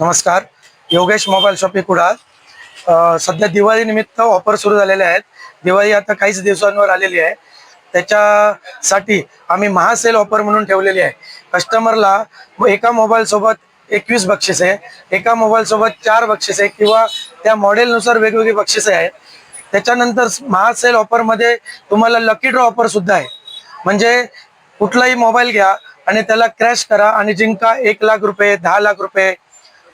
नमस्कार. Yogesh mobile shoppe Kudal सध्या दिवाळी निमित्त ऑफर सुरू झालेले आहेत. दिवाळी आता काहीच दिवसांवर आलेली आहे. त्याच्यासाठी आम्ही महासेल ऑफर म्हणून ठेवलेली आहे. कस्टमरला एका मोबाईल सोबत एकवीस बक्षीस आहे एका मोबाईल सोबत चार बक्षीस आहे किंवा त्या मॉडेलनुसार वेगवेगळी बक्षिसे आहेत. त्याच्यानंतर महासेल ऑफरमध्ये तुम्हाला लकी ड्रॉ ऑफर सुद्धा आहे. म्हणजे कुठलाही मोबाईल घ्या आणि त्याला क्रॅश करा आणि जिंका. एक लाख रुपये दहा लाख रुपये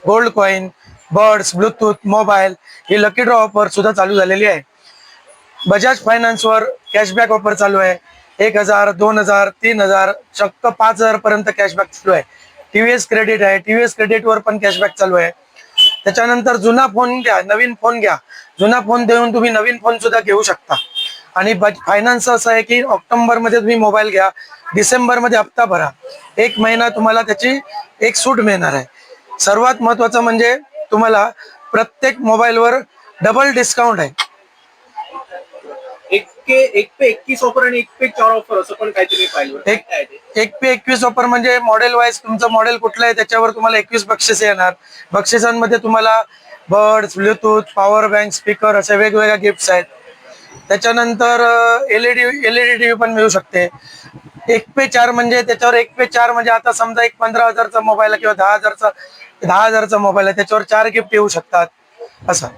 gold coin buds Bluetooth mobile ही लकी ड्रॉ ऑफर सुद्धा चालू झालेली आहे. बजाज फायनान्सवर कॅशबॅक ऑफर चालू आहे. एक हजार दोन हजार तीन हजार चक्क पाच हजार पर्यंत कॅशबॅक चालू आहे. टीव्हीएस क्रेडिट आहे. टीव्हीएस क्रेडिटवर पण कॅशबॅक चालू आहे. त्याच्यानंतर जुना फोन घ्या नवीन फोन घ्या. जुना फोन देऊन तुम्ही नवीन फोन सुद्धा घेऊ शकता. आणि बज फायनान्स असं आहे की ऑक्टोबरमध्ये तुम्ही मोबाईल घ्या डिसेंबरमध्ये हप्ता भरा. एक महिना तुम्हाला त्याची एक सूट मिळणार आहे. सर्वात महत्वाचं म्हणजे तुम्हाला प्रत्येक मोबाईलवर डबल डिस्काउंट आहे. एक के एक पे एकवीस ऑफर आणि एक पे चार ऑफर असं पण काहीतरी पाहिलं बरं. एक- पे एकवीस ऑफर म्हणजे मॉडेल वाईज तुमचं मॉडेल कुठलं आहे त्याच्यावर तुम्हाला एकवीस बक्षिसे येणार. बक्षिसांमध्ये तुम्हाला birds bluetooth power bank speaker असे वेगवेगळ्या गिफ्ट्स आहेत. त्याच्यानंतर एलईडी एलईडी टीव्ही पण मिळू शकते. एक पे चार म्हणजे त्याच्यावर एक पे चार म्हणजे आता समजा एक पंधरा हजारचा मोबाईल आहे किंवा दहा हजारचा दहा हजारचा मोबाईल आहे त्याच्यावर चार गिफ्ट येऊ शकतात. असं.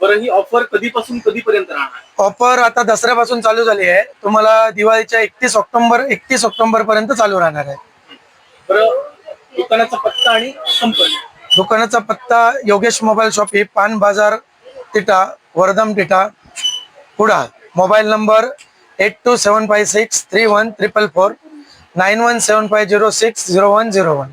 बरं ही ऑफर कधीपासून कधीपर्यंत राहणार? ऑफर आता दसऱ्यापासून चालू झाली आहे. तुम्हाला दिवाळीच्या एकतीस ऑक्टोबर एकतीस ऑक्टोबर पर्यंत चालू राहणार आहे. बरं दुकानाचा पत्ता आणि कंपनी दुकानाचा पत्ता योगेश मोबाईल शॉप ही पान बाजार तिटा वर्धम Tita Kudal mobile number eight two seven five six three one triple four nine one seven five zero six zero one zero one